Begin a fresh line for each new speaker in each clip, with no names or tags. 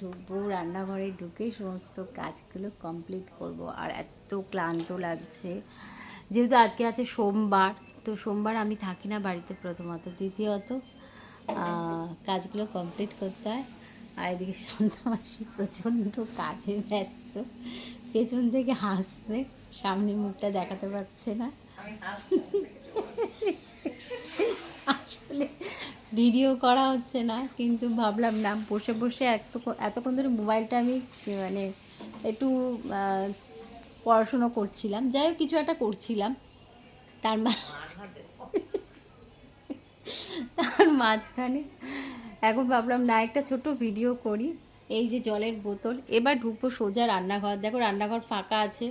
ঢুকবো, রান্নাঘরে ঢুকে সমস্ত কাজগুলো কমপ্লিট করব। আর এত ক্লান্ত লাগছে। যেহেতু আজকে আছে সোমবার, তো সোমবার আমি থাকি না বাড়িতে প্রথমত। দ্বিতীয়ত কাজগুলো কমপ্লিট করতে হয়। আর এদিকে সন্ধ্যামাসি প্রচণ্ড কাজে ব্যস্ত। পেছন থেকে হাসছে, সামনে মুখটা দেখাতে পারছে না। আসলে ভিডিও করা হচ্ছে না, কিন্তু ভাবলাম না, বসে বসে এত এতক্ষণ ধরে মোবাইলটা আমি মানে একটু পড়াশুনো করছিলাম, যাই হোক কিছু একটা করছিলাম। তার তার মাঝখানে, এখন ভাবলাম না, একটা ছোট ভিডিও করি, এই যে জলের বোতল, এবার ঢুকবো সোজা রান্নাঘর, দেখো রান্নাঘর ফাঁকা আছে,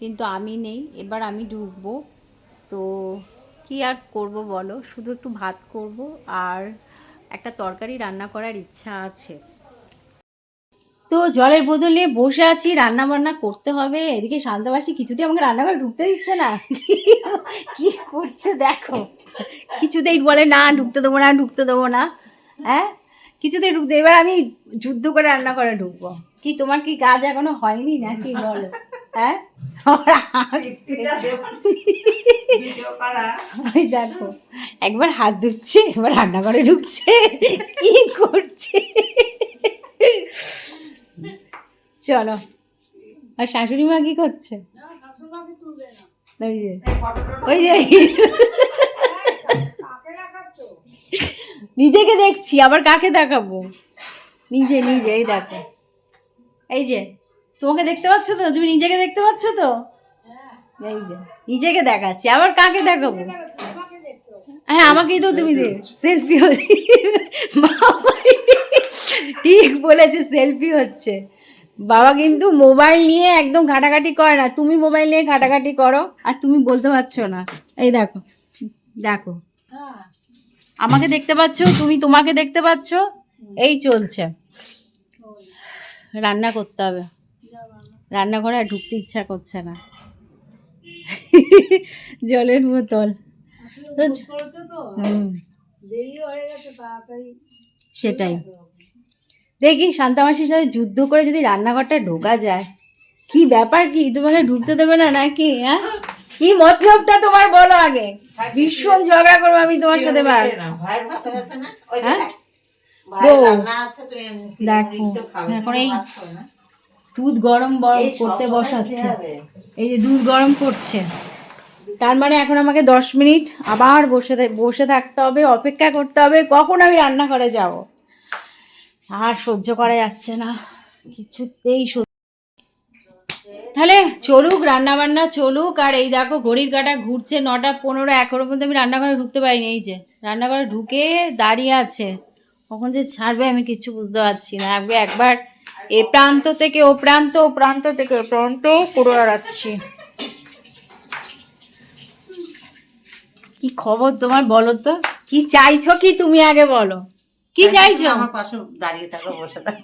কিন্তু আমি নেই, এবার আমি ঢুকবো, তো কি আর করব বলো? শুধু একটু ভাত করব আর একটা তরকারি রান্না করার ইচ্ছা আছে। তো জলের নিয়ে বসে আছি রান্না বান্না করতে হবে। এদিকে শান্তবাসী কিছুতেই আমাকে রান্নাঘরে ঢুকতে দিচ্ছে না। কি করছে দেখো। কিছুতেই বলে, না, ঢুকতে দেবো না, ঢুকতে দেবো না। হ্যাঁ? কিছুতেই ঢুকতে, এবার আমি যুদ্ধ করে রান্না করে ঢুকবো। কি তোমার কি কাজ এখনও হয়নি নাকি বলো? হ্যাঁ। ওই দেখো একবার হাত ধুচ্ছে এবার রান্নাঘরে ঢুকছে কি করছে? চলো আর শাশুড়ি মা কি করছে? ওই যে ওই যে। নিজেকে দেখছি আবার কাকে দেখাবো? নিজে নিজে এই দেখো। এই যে তোমাকে দেখতে পাচ্ছ তো? তুমি নিজেকে দেখতে পাচ্ছ তো? এই যে নিজেকে দেখাচ্ছি। আবার কাকে দেখাবো? হ্যাঁ আমাকেই তো তুমি দে সেলফি হচ্ছে ঠিক বলেছে সেলফি হচ্ছে। বাবা কিন্তু মোবাইল নিয়ে একদম ঘাটাঘাটি করে না। তুমি মোবাইল নিয়ে ঘাটাঘাটি করো আর তুমি বলতে পারছ না। এই দেখো দেখো। আমাকে দেখতে পাচ্ছ তুমি তোমাকে দেখতে পাচ্ছ? এই চলছে। রান্না করতে হবে। রান্নাঘরে আর ঢুকতে ইচ্ছা করছে না। জলের বোতল। তো। সেটাই। দেখি শান্তামাসির সাথে যুদ্ধ করে যদি রান্নাঘরটা ঢোকা যায় কি ব্যাপার কি? তোমাকে ঢুকতে দেবে না নাকি হ্যাঁ? কি মতলবটা তোমার বলো আগে? ভীষণ ঝগড়া করব আমি তোমার সাথে বার হ্যাঁ? দেখো, এখন এই দুধ গরম করতে বসাচ্ছে। এই যে দুধ গরম করছে। তার মানে এখন আমাকে দশ মিনিট আবার বসে বসে থাকতে হবে অপেক্ষা করতে হবে কখন আমি রান্নাঘরে যাব? আর সহ্য করা যাচ্ছে না কিছুতেই সহ্য তাহলে চলুক রান্না বান্না চলুক। আর এই দেখো ঘড়ির কাটা ঘুরছে নটা পনেরো এগারো পর্যন্ত আমি রান্নাঘরে ঢুকতে পারিনি এই যে রান্নাঘরে ঢুকে দাঁড়িয়ে আছে। কখন যে ছাড়বে আমি কিছু বুঝতে পারছি না। একবার এ প্রান্ত থেকে ও প্রান্ত ও প্রান্ত থেকে ও প্রান্ত করে বেড়াচ্ছি কি খবর তোমার বলো তো? কি চাইছো কি তুমি আগে বলো? কি চাইছো?
আমার পাশে দাঁড়িয়ে থাকো বসে থাকো।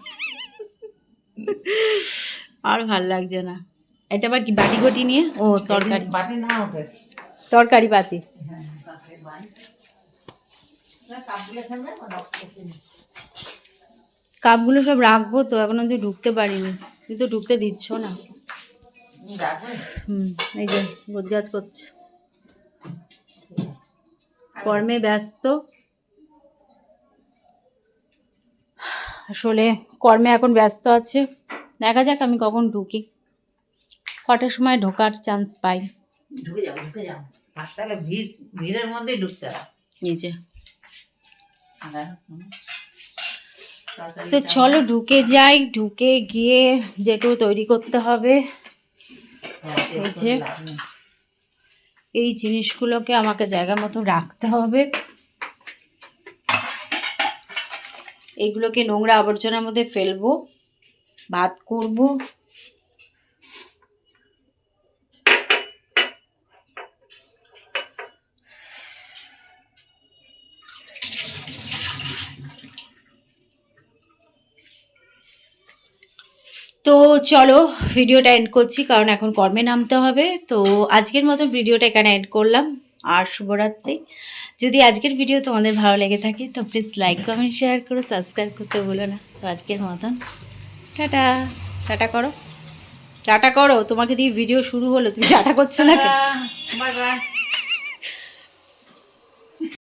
আর ভালো লাগছে না। এটা আবার কি বাটি ঘটি নিয়ে? ও তরকারি।
বাটি না ওঠে
তরকারি পাতি
কাপগুলো খেলবে
কাপগুলো সব রাখব তো এখন অব্দি ঢুকতে পারিনি। তুই তো ঢুকতে দিচ্ছ না। হুম এই যে গোজগাজ করছে। কর্মে ব্যস্ত। আসলে কর্মে এখন ব্যস্ত আছে। দেখা যাক আমি কখন ঢুকি। কটার সময় ঢোকার চান্স পাই।
ঢুকে যাও ঢুকে যাও। ভিড় ভিড়ের মধ্যেই ঢুকতে হবে।
এই যে। তো চলো ঢুকে যাই ঢুকে গিয়ে যেটু তৈরি করতে হবে।
হ্যাঁ,
এই যে। এই জিনিসগুলোকে আমাকে জায়গা মতো রাখতে হবে। এগুলোকে নোংরা আবর্জনার মধ্যে ফেলব ভাত করব। তো চলো ভিডিওটা এন্ড করছি, কারণ এখন কর্মে নামতে হবে। তো আজকের মতন ভিডিওটা এখানে এন্ড করলাম। আর শুভরাত্রি। যদি আজকের ভিডিও তোমাদের ভালো লেগে থাকে, তো প্লিজ লাইক কমেন্ট শেয়ার করো সাবস্ক্রাইব করতে ভুলো না। তো আজকের মতন। টাটা। টাটা করো। টাটা করো। তোমাকে দিয়ে ভিডিও শুরু হলো। তুমি টাটা করছ না
বাই বাই।